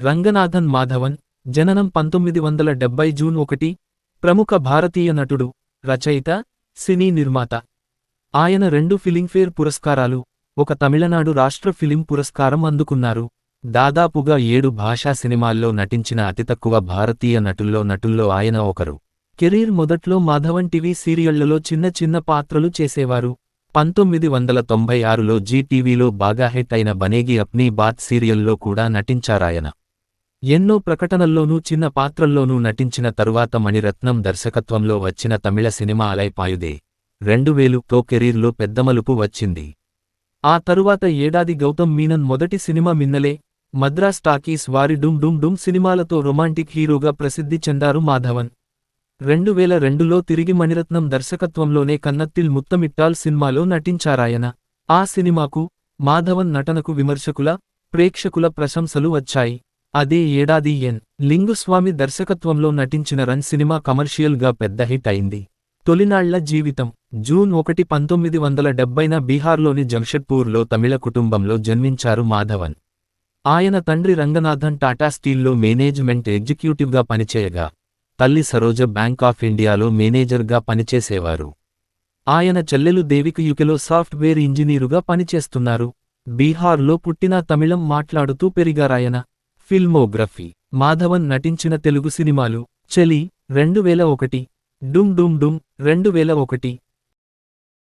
రంగనాథన్ మాధవన్ జననం పంతొమ్మిది వందల డెబ్బై జూన్ ఒకటి ప్రముఖ భారతీయ నటుడు రచయిత సినీ నిర్మాత. ఆయన రెండు ఫిలింఫేర్ పురస్కారాలు ఒక తమిళనాడు రాష్ట్ర ఫిలిం పురస్కారం అందుకున్నారు. దాదాపుగా ఏడు భాషా సినిమాల్లో నటించిన అతి తక్కువ భారతీయ నటుల్లో నటుల్లో ఆయన ఒకరు. కెరీర్ మొదట్లో మాధవన్ టీవీ సీరియళ్ళలో చిన్న చిన్న పాత్రలు చేసేవారు. పంతొమ్మిది వందల తొంభై ఆరులో జీటీవీలో బాగా హిట్ అయిన బనేగి అప్నీ బాత్ సీరియల్లో కూడా నటించారాయన. ఎన్నో ప్రకటనల్లోనూ చిన్న పాత్రల్లోనూ నటించిన తరువాత మణిరత్నం దర్శకత్వంలో వచ్చిన తమిళ సినిమా అలైపాయుదే. రెండు వేలుతో కెరీర్లో పెద్దమలుపు వచ్చింది. ఆ తరువాత ఏడాది గౌతమ్ మీనన్ మొదటి సినిమా మిన్నలే. మద్రాస్ టాకీస్ వారి డుమ్ డుమ్ డుమ్ సినిమాలతో రొమాంటిక్ హీరోగా ప్రసిద్ధి చెందారు మాధవన్. రెండు వేల రెండులో తిరిగి మణిరత్నం దర్శకత్వంలోనే కన్నత్తిల్ ముత్తమిట్టాల్ సినిమాలో నటించారాయన. ఆ సినిమాకు మాధవన్ నటనకు విమర్శకుల ప్రేక్షకుల ప్రశంసలు వచ్చాయి. అదే ఏడాది ఎన్. లింగుస్వామి దర్శకత్వంలో నటించిన రన్ సినిమా కమర్షియల్గా పెద్ద హిట్ అయింది. తొలినాళ్ళ జీవితం జూన్ ఒకటి పంతొమ్మిది వందల డెబ్బైన బీహార్లోని జంషెడ్పూర్లో తమిళ కుటుంబంలో జన్మించారు మాధవన్. ఆయన తండ్రి రంగనాథన్ టాటా స్టీల్లో మేనేజ్మెంట్ ఎగ్జిక్యూటివ్గా పనిచేయగా తల్లి సరోజ బ్యాంక్ ఆఫ్ ఇండియాలో మేనేజర్గా పనిచేసేవారు. ఆయన చెల్లెలు దేవిక యుకెలో సాఫ్ట్వేర్ ఇంజనీరుగా పనిచేస్తున్నారు. బీహార్లో పుట్టిన తమిళం మాట్లాడుతూ పెరిగారాయన ఫిల్మోగ్రఫీ. మాధవన్ నటించిన తెలుగు సినిమాలు చలి రెండు వేల ఒకటి డుమ్ డుమ్ డుమ్ రెండు వేల ఒకటి.